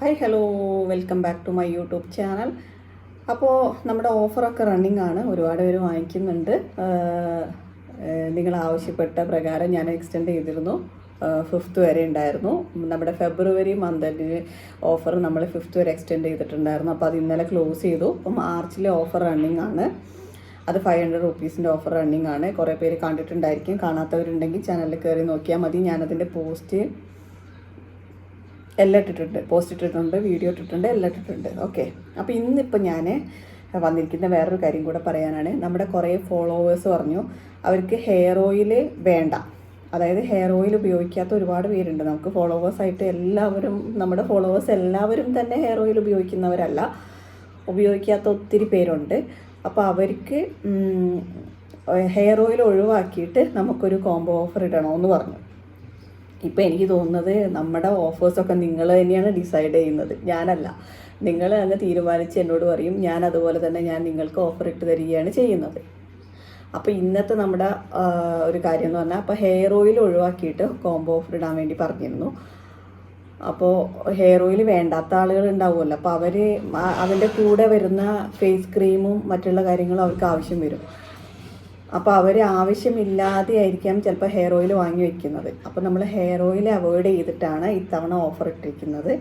Hi hello welcome back to my YouTube channel അപ്പോൾ നമ്മുടെ ഓഫറൊക്കെ റണ്ണിങ് ആണ്. ഒരുപാട് പേര് വാങ്ങിക്കുന്നുണ്ട്. നിങ്ങൾ ആവശ്യപ്പെട്ട പ്രകാരം ഞാൻ എക്സ്റ്റെൻഡ് ചെയ്തിരുന്നു. ഫിഫ്ത്ത് വരെ ഉണ്ടായിരുന്നു. നമ്മുടെ ഫെബ്രുവരി മന്തിന് ഓഫർ നമ്മൾ ഫിഫ്ത്ത് വരെ എക്സ്റ്റെൻഡ് ചെയ്തിട്ടുണ്ടായിരുന്നു. അപ്പോൾ അത് ഇന്നലെ ക്ലോസ് ചെയ്തു. അപ്പം മാർച്ചിലെ ഓഫർ റണ്ണിങ് ആണ്. അത് ഫൈവ് ഹൺഡ്രഡ് റുപ്പീസിന്റെ ഓഫർ റണ്ണിങ് ആണ്. കുറേ പേര് കണ്ടിട്ടുണ്ടായിരിക്കും. കാണാത്തവരുണ്ടെങ്കിൽ ചാനലിൽ കയറി നോക്കിയാൽ മതി. ഞാനതിന്റെ പോസ്റ്റ് എല്ലാം ഇട്ടിട്ടുണ്ട്. പോസ്റ്റ് ഇട്ടിട്ടുണ്ട് വീഡിയോ ഇട്ടിട്ടുണ്ട് എല്ലാം ഇട്ടിട്ടുണ്ട്. ഓക്കെ അപ്പോൾ ഇന്നിപ്പോൾ ഞാൻ വന്നിരിക്കുന്ന വേറൊരു കാര്യം കൂടെ പറയാനാണ്. നമ്മുടെ കുറേ ഫോളോവേഴ്സ് പറഞ്ഞു അവർക്ക് ഹെയർ ഓയിൽ വേണ്ട. അതായത് ഹെയർ ഓയിൽ ഉപയോഗിക്കാത്ത ഒരുപാട് പേരുണ്ട്. നമുക്ക് ഫോളോവേഴ്സ് ആയിട്ട് എല്ലാവരും നമ്മുടെ ഫോളോവേഴ്സ് എല്ലാവരും തന്നെ ഹെയർ ഓയിൽ ഉപയോഗിക്കുന്നവരല്ല. ഉപയോഗിക്കാത്ത ഒത്തിരി പേരുണ്ട്. അപ്പോൾ അവർക്ക് ഹെയർ ഓയിൽ ഒഴിവാക്കിയിട്ട് നമുക്കൊരു കോംബോ ഓഫർ ഇടണമെന്ന് പറഞ്ഞു. ഇപ്പം എനിക്ക് തോന്നുന്നത് നമ്മുടെ ഓഫേഴ്സൊക്കെ നിങ്ങൾ തന്നെയാണ് ഡിസൈഡ് ചെയ്യുന്നത്. ഞാനല്ല. നിങ്ങൾ അങ്ങ് തീരുമാനിച്ച് എന്നോട് പറയും ഞാൻ അതുപോലെ തന്നെ ഞാൻ നിങ്ങൾക്ക് ഓഫർ ഇട്ട് തരികയാണ് ചെയ്യുന്നത്. അപ്പോൾ ഇന്നത്തെ നമ്മുടെ ഒരു കാര്യം എന്ന് പറഞ്ഞാൽ അപ്പോൾ ഹെയർ ഓയിൽ ഒഴിവാക്കിയിട്ട് കോംബോ ഓഫർ ഇടാൻ വേണ്ടി പറഞ്ഞിരുന്നു. അപ്പോൾ ഹെയർ ഓയിൽ വേണ്ടാത്ത ആളുകൾ ഉണ്ടാവുമല്ലോ. അപ്പോൾ അവർ അതിന്റെ കൂടെ വരുന്ന ഫേസ് ക്രീമും മറ്റുള്ള കാര്യങ്ങളും അവർക്ക് ആവശ്യം വരും. അപ്പോൾ അവർ ആവശ്യമില്ലാതെ ആയിരിക്കാം ചിലപ്പോൾ ഹെയർ ഓയിൽ വാങ്ങി വെക്കുന്നത്. അപ്പോൾ നമ്മൾ ഹെയർ ഓയിൽ അവോയ്ഡ് ചെയ്തിട്ടാണ് ഇത്തവണ ഓഫർ ഇട്ടിരിക്കുന്നത്.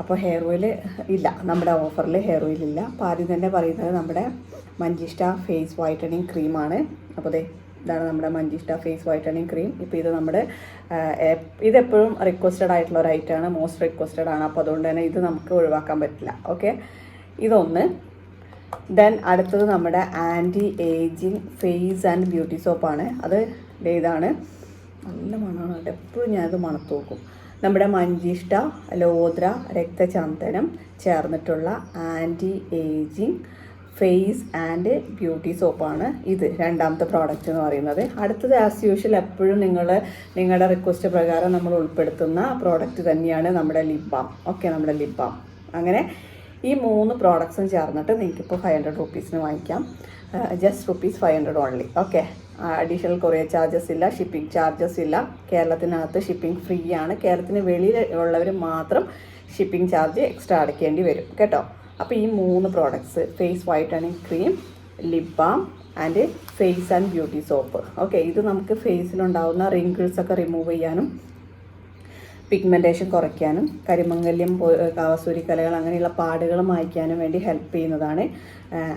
അപ്പോൾ ഹെയർ ഓയിൽ ഇല്ല. നമ്മുടെ ഓഫറിൽ ഹെയർ ഓയിൽ ഇല്ല. അപ്പോൾ ആദ്യം തന്നെ പറയുന്നത് നമ്മുടെ മഞ്ചിഷ്ട ഫേസ് വൈറ്റനിങ് ക്രീമാണ് അപ്പോൾ ദേ ഇതാണ് നമ്മുടെ മഞ്ചിഷ്ട ഫേസ് വൈറ്റനിങ് ക്രീം ഇപ്പോൾ ഇത് നമ്മുടെ ഇതെപ്പോഴും റിക്വസ്റ്റഡ് ആയിട്ടുള്ള ഒരു ഐറ്റമാണ് മോസ്റ്റ് റിക്വസ്റ്റഡ് ആണ്. അപ്പോൾ അതുകൊണ്ട് തന്നെ ഇത് നമുക്ക് ഒഴിവാക്കാൻ പറ്റില്ല. ഓക്കെ ഇതൊന്ന് ദെൻ അടുത്തത് നമ്മുടെ anti ageing face and beauty സോപ്പാണ് അത് ഇതാണ്. നല്ല മണമാണ്. എപ്പോഴും ഞാനത് മണത്ത് നോക്കും. നമ്മുടെ മഞ്ചിഷ്ട ലോദ്ര രക്തചന്ദനം ചേർന്നിട്ടുള്ള anti ageing face and beauty സോപ്പാണ് ഇത് രണ്ടാമത്തെ പ്രോഡക്റ്റ് എന്ന് പറയുന്നത്. അടുത്തത് ആസ് യൂഷ്വൽ എപ്പോഴും നിങ്ങൾ നിങ്ങളുടെ റിക്വസ്റ്റ് പ്രകാരം നമ്മൾ ഉൾപ്പെടുത്തുന്ന പ്രോഡക്റ്റ് തന്നെയാണ് നമ്മുടെ ലിപ്പാം ഓക്കെ നമ്മുടെ ലിപ്പാം അങ്ങനെ ഈ മൂന്ന് പ്രോഡക്ട്സും ചേർന്നിട്ട് നിങ്ങൾക്കിപ്പോൾ ഫൈവ് ഹൺഡ്രഡ് റുപ്പീസിന് വാങ്ങിക്കാം. Just rupees five hundred only okay additional courier charges ഇല്ല ഷിപ്പിംഗ് ചാർജസ് ഇല്ല. കേരളത്തിനകത്ത് ഷിപ്പിംഗ് ഫ്രീ ആണ്. കേരളത്തിന് വെളിയിൽ ഉള്ളവർ മാത്രം ഷിപ്പിംഗ് ചാർജ് എക്സ്ട്രാ അടയ്ക്കേണ്ടി വരും. കേട്ടോ? അപ്പോൾ ഈ മൂന്ന് products face whitening cream lip balm and face and beauty soap okay ഇത് നമുക്ക് ഫേസിലുണ്ടാവുന്ന റിങ്കിൾസ് ഒക്കെ റിമൂവ് ചെയ്യാനും പിഗ്മെന്റേഷൻ കുറയ്ക്കാനും കരിമംഗല്യം കാവസൂരി കലകൾ അങ്ങനെയുള്ള പാടുകൾ മായ്ക്കാനും വേണ്ടി ഹെൽപ്പ് ചെയ്യുന്നതാണ്.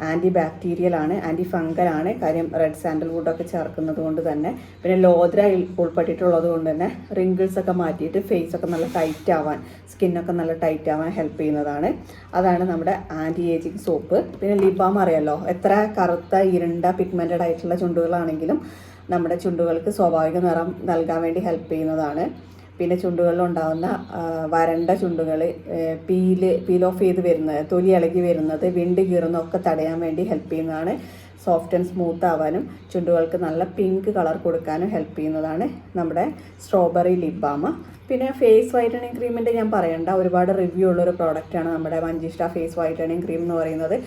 ആന്റി ബാക്ടീരിയൽ ആണ് ആന്റി ഫംഗൽ ആണ്. കാര്യം റെഡ് സാൻഡൽവുഡ് ഒക്കെ ചേർക്കുന്നത് കൊണ്ട് തന്നെ. പിന്നെ ലോദ്ര ഉൾപ്പെട്ടിട്ടുള്ളത് കൊണ്ട് തന്നെ റിങ്കിൾസ് ഒക്കെ മാറ്റിയിട്ട് ഫേസ് ഒക്കെ നല്ല ടൈറ്റ് ആവാൻ സ്കിന്നൊക്കെ നല്ല ടൈറ്റ് ആവാൻ ഹെൽപ്പ് ചെയ്യുന്നതാണ്. അതാണ് നമ്മുടെ ആന്റി ഏജിങ് സോപ്പ് പിന്നെ ലിബാം അറിയാലോ? എത്ര കറുത്ത ഇരുണ്ട പിഗ്മെന്റഡ് ആയിട്ടുള്ള ചുണ്ടുകളാണെങ്കിലും നമ്മുടെ ചുണ്ടുകൾക്ക് സ്വാഭാവിക നിറം നൽകാൻ വേണ്ടി ഹെൽപ്പ് ചെയ്യുന്നതാണ്. പിന്നെ ചുണ്ടുകളിലുണ്ടാകുന്ന വരണ്ട ചുണ്ടുകൾ പീൽ പീൽ ഓഫ് ചെയ്ത് വരുന്നത് തൊലി ഇളകി വരുന്നത് വിണ്ട് കീറുന്നതൊക്കെ തടയാൻ വേണ്ടി ഹെൽപ്പ് ചെയ്യുന്നതാണ്. സോഫ്റ്റ് ആൻഡ് സ്മൂത്ത് ആവാനും ചുണ്ടുകൾക്ക് നല്ല പിങ്ക് കളർ കൊടുക്കാനും ഹെൽപ്പ് ചെയ്യുന്നതാണ് നമ്മുടെ സ്ട്രോബെറി ലിപ് ബാം പിന്നെ ഫേസ് വൈറ്റണിങ് ക്രീമിന്റെ ഞാൻ പറയണ്ട ഒരുപാട് റിവ്യൂ ഉള്ളൊരു പ്രോഡക്റ്റാണ് നമ്മുടെ മഞ്ചിഷ്ട ഫേസ് വൈറ്റണിങ് ക്രീം എന്ന് പറയുന്നത്.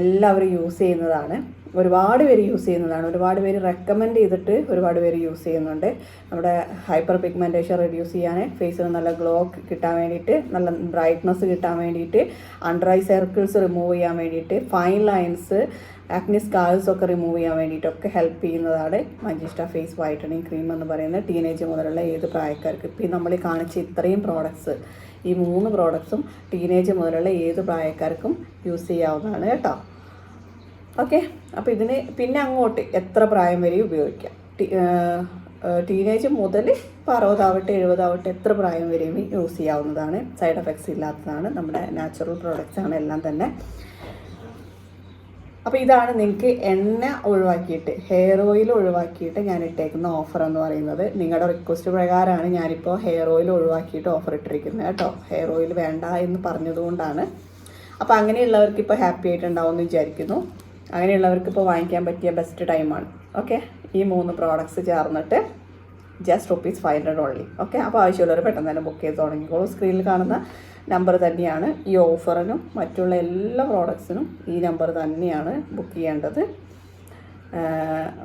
എല്ലാവരും യൂസ് ചെയ്യുന്നതാണ്. ഒരുപാട് പേര് യൂസ് ചെയ്യുന്നതാണ്. ഒരുപാട് പേര് റെക്കമെൻഡ് ചെയ്തിട്ട് ഒരുപാട് പേര് യൂസ് ചെയ്യുന്നുണ്ട്. നമ്മുടെ ഹൈപ്പർ പിഗ്മെന്റേഷൻ റെഡ്യൂസ് ചെയ്യാൻ ഫേസിന് നല്ല ഗ്ലോ കിട്ടാൻ വേണ്ടിയിട്ട് നല്ല ബ്രൈറ്റ്നസ് കിട്ടാൻ വേണ്ടിയിട്ട് അണ്ടർ ഐ സർക്കിൾസ് റിമൂവ് ചെയ്യാൻ വേണ്ടിയിട്ട് ഫൈൻ ലൈൻസ് ആക്നി സ്കാൾസ് ഒക്കെ റിമൂവ് ചെയ്യാൻ വേണ്ടിയിട്ടൊക്കെ ഹെൽപ്പ് ചെയ്യുന്നതാണ് മഞ്ചിഷ്ട ഫേസ് വൈറ്റനിങ് ക്രീം എന്ന് പറയുന്നത് ടീനേജ് മുതലുള്ള ഏത് പ്രായക്കാർക്ക്. ഇപ്പം നമ്മൾ കാണിച്ച ഇത്രയും പ്രോഡക്ട്സ് ഈ മൂന്ന് പ്രോഡക്ട്സും ടീനേജ് മുതലുള്ള ഏത് പ്രായക്കാർക്കും യൂസ് ചെയ്യാവുന്നതാണ് കേട്ടോ. ഓക്കെ. അപ്പോൾ ഇതിന് പിന്നെ അങ്ങോട്ട് എത്ര പ്രായം വരെ ഉപയോഗിക്കാം? ടീനേജ് മുതൽ ഇപ്പോൾ അറുപതാവട്ടെ എഴുപതാവട്ടെ എത്ര പ്രായം വരെയും യൂസ് ചെയ്യാവുന്നതാണ്. സൈഡ് എഫക്ട്സ് ഇല്ലാത്തതാണ്. നമ്മുടെ നാച്ചുറൽ പ്രോഡക്റ്റ്സ് ആണ് എല്ലാം തന്നെ. അപ്പോൾ ഇതാണ് നിങ്ങൾക്ക് എണ്ണ ഒഴിവാക്കിയിട്ട് ഹെയർ ഓയിൽ ഒഴിവാക്കിയിട്ട് ഞാൻ ഇട്ടേക്കുന്ന ഓഫർ എന്ന് പറയുന്നത്. നിങ്ങളുടെ റിക്വസ്റ്റ് പ്രകാരമാണ് ഞാനിപ്പോൾ ഹെയർ ഓയിൽ ഒഴിവാക്കിയിട്ട് ഓഫർ ഇട്ടിരിക്കുന്നത് കേട്ടോ. ഹെയർ ഓയിൽ വേണ്ട എന്ന് പറഞ്ഞതുകൊണ്ടാണ്. അപ്പോൾ അങ്ങനെയുള്ളവർക്ക് ഇപ്പോൾ ഹാപ്പി ആയിട്ടുണ്ടാവും എന്ന് വിചാരിക്കുന്നു. അങ്ങനെയുള്ളവർക്ക് ഇപ്പോൾ വാങ്ങിക്കാൻ പറ്റിയ ബെസ്റ്റ് ടൈമാണ് ഓക്കെ ഈ മൂന്ന് പ്രോഡക്റ്റ്സ് ചേർന്നിട്ട് just rupees five hundred only okay അപ്പോൾ ആവശ്യമുള്ളവർ പെട്ടെന്ന് തന്നെ ബുക്ക് ചെയ്ത് തുടങ്ങിക്കോളൂ. സ്ക്രീനിൽ കാണുന്ന നമ്പർ തന്നെയാണ് ഈ ഓഫറിനും മറ്റുള്ള എല്ലാ പ്രോഡക്ട്സിനും ഈ നമ്പർ തന്നെയാണ് ബുക്ക് ചെയ്യേണ്ടത്.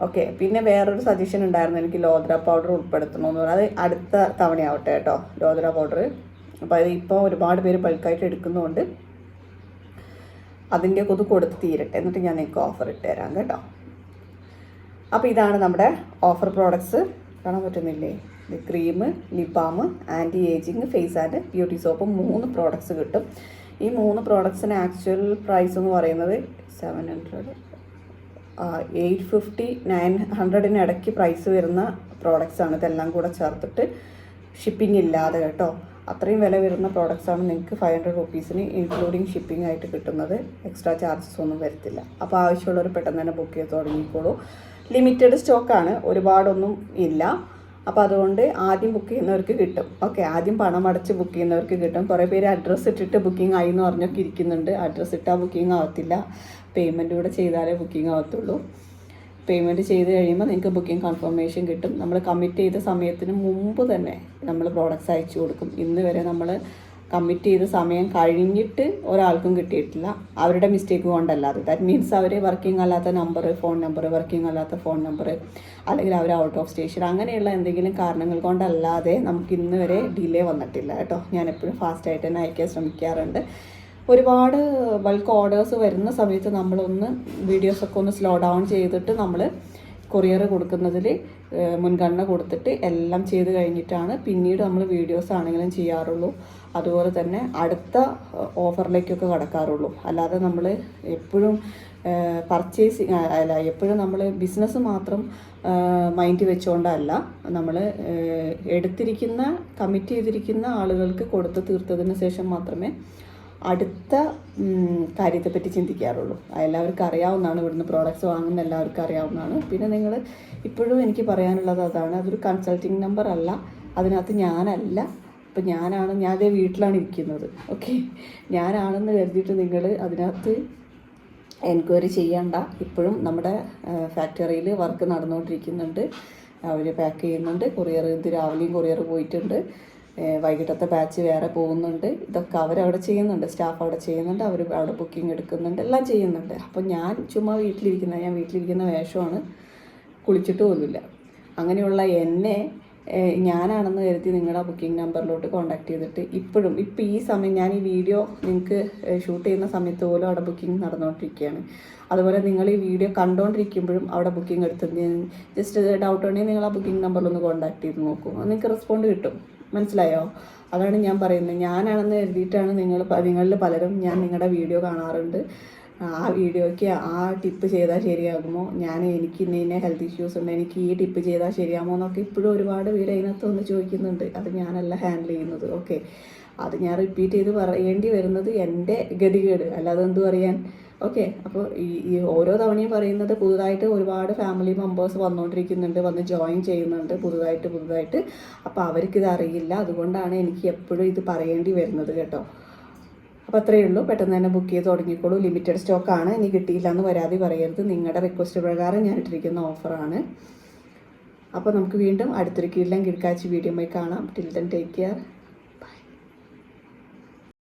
ഓക്കെ പിന്നെ വേറൊരു സജഷൻ ഉണ്ടായിരുന്നു. എനിക്ക് ലോദ്ര പൗഡർ ഉൾപ്പെടുത്തണമെന്ന് പറഞ്ഞാൽ അത് അടുത്ത തവണയാവട്ടെ കേട്ടോ. ലോദ്ര പൗഡർ അപ്പോൾ അത് ഇപ്പോൾ ഒരുപാട് പേര് ബൾക്കായിട്ട് എടുക്കുന്നതുകൊണ്ട് അതിന്റെ ഒന്ന് കൊടുത്ത് തീരട്ടെ. എന്നിട്ട് ഞാൻ നിങ്ങൾക്ക് ഓഫർ ഇട്ട് തരാം കേട്ടോ. അപ്പോൾ ഇതാണ് നമ്മുടെ ഓഫർ പ്രോഡക്ട്സ് കാണാൻ പറ്റുന്നില്ലേ? ഇത് cream lip anti ageing face and beauty soap മൂന്ന് പ്രോഡക്ട്സ് കിട്ടും. ഈ മൂന്ന് പ്രോഡക്ട്സിന് ആക്ച്വൽ പ്രൈസ് എന്ന് പറയുന്നത് seven hundred eight fifty nine ഹൺഡ്രഡിന് ഇടയ്ക്ക് പ്രൈസ് വരുന്ന പ്രോഡക്റ്റ്സ് ആണ്. ഇതെല്ലാം കൂടെ ചേർത്തിട്ട് ഷിപ്പിംഗ് ഇല്ലാതെ കേട്ടോ. അത്രയും വില വരുന്ന പ്രോഡക്റ്റ്സാണ് നിങ്ങൾക്ക് ഫൈവ് ഹൺഡ്രഡ് റുപ്പീസിന് ഇൻക്ലൂഡിങ് ഷിപ്പിംഗ് ആയിട്ട് കിട്ടുന്നത്. എക്സ്ട്രാ ചാർജസ് ഒന്നും വരത്തില്ല. അപ്പോൾ ആവശ്യമുള്ളവർ പെട്ടെന്ന് തന്നെ ബുക്ക് ചെയ്ത് തുടങ്ങിക്കോളൂ. ലിമിറ്റഡ് സ്റ്റോക്കാണ് ഒരുപാടൊന്നും ഇല്ല. അപ്പോൾ അതുകൊണ്ട് ആദ്യം ബുക്ക് ചെയ്യുന്നവർക്ക് കിട്ടും. ഓക്കെ ആദ്യം പണം അടച്ച് ബുക്ക് ചെയ്യുന്നവർക്ക് കിട്ടും. കുറേ പേര് അഡ്രസ്സ് ഇട്ടിട്ട് ബുക്കിംഗ് ആയി എന്ന് പറഞ്ഞൊക്കെ ഇരിക്കുന്നുണ്ട്. അഡ്രസ്സ് ഇട്ടാൽ ബുക്കിംഗ് ആവത്തില്ല. പേയ്മെന്റ് കൂടെ ചെയ്താലേ ബുക്കിംഗ് ആവത്തുള്ളൂ. പേയ്മെന്റ് ചെയ്ത് കഴിയുമ്പോൾ നിങ്ങൾക്ക് ബുക്കിംഗ് കൺഫർമേഷൻ കിട്ടും. നമ്മൾ കമ്മിറ്റ് ചെയ്ത സമയത്തിന് മുമ്പ് തന്നെ നമ്മൾ പ്രോഡക്റ്റ്സ് അയച്ചു കൊടുക്കും. ഇന്ന് വരെ നമ്മൾ കമ്മിറ്റ് ചെയ്ത സമയം കഴിഞ്ഞിട്ട് ഒരാൾക്കും കിട്ടിയിട്ടില്ല. അവരുടെ മിസ്റ്റേക്ക് കൊണ്ടല്ലാതെ. ദാറ്റ് മീൻസ് അവർ വർക്കിംഗ് അല്ലാത്ത നമ്പർ ഫോൺ നമ്പർ വർക്കിംഗ് അല്ലാത്ത ഫോൺ നമ്പർ അല്ലെങ്കിൽ അവർ ഔട്ട് ഓഫ് സ്റ്റേഷൻ അങ്ങനെയുള്ള എന്തെങ്കിലും കാരണങ്ങൾ കൊണ്ടല്ലാതെ നമുക്ക് ഇന്ന് വരെ ഡിലേ വന്നിട്ടില്ല കേട്ടോ. ഞാൻ എപ്പോഴും ഫാസ്റ്റായിട്ട് തന്നെ അയക്കാൻ ശ്രമിക്കാറുണ്ട്. ഒരുപാട് ബൾക്ക് ഓർഡേഴ്സ് വരുന്ന സമയത്ത് നമ്മളൊന്ന് വീഡിയോസൊക്കെ ഒന്ന് സ്ലോ ഡൗൺ ചെയ്തിട്ട് നമ്മൾ കൊറിയർ കൊടുക്കുന്നതിൽ മുൻഗണന കൊടുത്തിട്ട് എല്ലാം ചെയ്ത് കഴിഞ്ഞിട്ടാണ് പിന്നീട് നമ്മൾ വീഡിയോസ് ആണെങ്കിലും ചെയ്യാറുള്ളൂ. അതുപോലെ തന്നെ അടുത്ത ഓഫറിലേക്കൊക്കെ കടക്കാറുള്ളൂ. അല്ലാതെ നമ്മൾ എപ്പോഴും പർച്ചേസിങ് അല്ല എപ്പോഴും നമ്മൾ ബിസിനസ് മാത്രം മൈൻഡ് വെച്ചുകൊണ്ടല്ല നമ്മൾ എടുത്തിരിക്കുന്ന കമ്മിറ്റ് ചെയ്തിരിക്കുന്ന ആളുകൾക്ക് കൊടുത്ത് തീർത്തതിന് ശേഷം മാത്രമേ അടുത്ത കാര്യത്തെ കാര്യത്തെപ്പറ്റി ചിന്തിക്കാറുള്ളൂ. എല്ലാവർക്കും അറിയാവുന്നതാണ്. ഇവിടുന്ന് പ്രോഡക്റ്റ്സ് വാങ്ങുന്ന എല്ലാവർക്കും അറിയാവുന്നതാണ്. പിന്നെ നിങ്ങൾ ഇപ്പോഴും എനിക്ക് പറയാനുള്ളത് അതാണ്. അതൊരു കൺസൾട്ടിങ് നമ്പർ അല്ല. അതിനകത്ത് ഞാനല്ല. ഇപ്പം ഞാനാണ് ഞാൻ അതേ വീട്ടിലാണ് ഇരിക്കുന്നത്. ഓക്കെ ഞാനാണെന്ന് കരുതിയിട്ട് നിങ്ങൾ അതിനകത്ത് എൻക്വയറി ചെയ്യണ്ട. ഇപ്പോഴും നമ്മുടെ ഫാക്ടറിയിൽ വർക്ക് നടന്നുകൊണ്ടിരിക്കുന്നുണ്ട് അവർ പാക്ക് ചെയ്യുന്നുണ്ട്. കൊറിയർ ഇത് രാവിലെയും കൊറിയർ പോയിട്ടുണ്ട്. വൈകിട്ടത്തെ ബാച്ച് വേറെ പോകുന്നുണ്ട്. ഇതൊക്കെ അവരവിടെ ചെയ്യുന്നുണ്ട്. സ്റ്റാഫ് അവിടെ ചെയ്യുന്നുണ്ട്. അവർ അവിടെ ബുക്കിംഗ് എടുക്കുന്നുണ്ട്. എല്ലാം ചെയ്യുന്നുണ്ട്. അപ്പോൾ ഞാൻ ചുമ്മാ വീട്ടിലിരിക്കുന്ന ഞാൻ വീട്ടിലിരിക്കുന്ന വേഷമാണ്. കുളിച്ചിട്ട് പോലുമില്ല അങ്ങനെയുള്ള എന്നെ ഞാനാണെന്ന് കരുതി നിങ്ങളുടെ ബുക്കിംഗ് നമ്പറിലോട്ട് കോൺടാക്ട് ചെയ്തിട്ട് ഇപ്പോഴും ഇപ്പോൾ ഈ സമയം ഞാൻ ഈ വീഡിയോ നിങ്ങൾക്ക് ഷൂട്ട് ചെയ്യുന്ന സമയത്ത് പോലും അവിടെ ബുക്കിംഗ് നടന്നുകൊണ്ടിരിക്കുകയാണ് അതുപോലെ നിങ്ങൾ ഈ വീഡിയോ കണ്ടുകൊണ്ടിരിക്കുമ്പോഴും അവിടെ ബുക്കിംഗ് എടുത്തത് ജസ്റ്റ് ഡൗട്ട് ഉണ്ടെങ്കിൽ നിങ്ങൾ ആ ബുക്കിംഗ് നമ്പറിലൊന്ന് കോൺടാക്ട് ചെയ്ത് നോക്കും. നിങ്ങൾക്ക് റെസ്പോണ്ട് കിട്ടും. മനസ്സിലായോ? അതാണ് ഞാൻ പറയുന്നത്. ഞാനാണെന്ന് എഴുതിയിട്ടാണ് നിങ്ങൾ നിങ്ങളിൽ പലരും ഞാൻ നിങ്ങളുടെ വീഡിയോ കാണാറുണ്ട്. ആ വീഡിയോയ്ക്ക് ആ ടിപ്പ് ചെയ്താൽ ശരിയാകുമോ? ഞാൻ എനിക്ക് ഇന്ന ഇന്ന ഹെൽത്ത് ഇഷ്യൂസ് ഉണ്ട്. എനിക്ക് ഈ ടിപ്പ് ചെയ്താൽ ശരിയാകുമോ എന്നൊക്കെ ഇപ്പോഴും ഒരുപാട് പേര് അതിനകത്ത് ഒന്ന് ചോദിക്കുന്നുണ്ട്. അത് ഞാനല്ല ഹാൻഡിൽ ചെയ്യുന്നത്. ഓക്കെ അത് ഞാൻ റിപ്പീറ്റ് ചെയ്ത് പറയേണ്ടി വരുന്നത് എന്റെ ഗതികേട്. അല്ലാതെ എന്തു പറയാൻ? ഓക്കെ അപ്പോൾ ഈ ഓരോ തവണയും പറയുന്നത് പുതുതായിട്ട് ഒരുപാട് ഫാമിലി മെമ്പേഴ്സ് വന്നുകൊണ്ടിരിക്കുന്നുണ്ട് വന്ന് ജോയിൻ ചെയ്യുന്നുണ്ട് പുതുതായിട്ട് പുതുതായിട്ട്. അപ്പോൾ അവർക്കിത് അറിയില്ല. അതുകൊണ്ടാണ് എനിക്ക് എപ്പോഴും ഇത് പറയേണ്ടി വരുന്നത് കേട്ടോ. അപ്പോൾ അത്രയേ ഉള്ളൂ. പെട്ടെന്ന് തന്നെ ബുക്ക് ചെയ്ത് തുടങ്ങിക്കോളൂ. ലിമിറ്റഡ് സ്റ്റോക്കാണ് ഇനി കിട്ടിയില്ല എന്ന് പരാതി പറയരുത്. നിങ്ങളുടെ റിക്വസ്റ്റ് പ്രകാരം ഞാൻ ഇട്ടിരിക്കുന്ന ഓഫറാണ് അപ്പോൾ നമുക്ക് വീണ്ടും അടുത്തൊരു കീഴിലും കിടക്കാഴ്ച വീഡിയോ കാണാം. Till then take care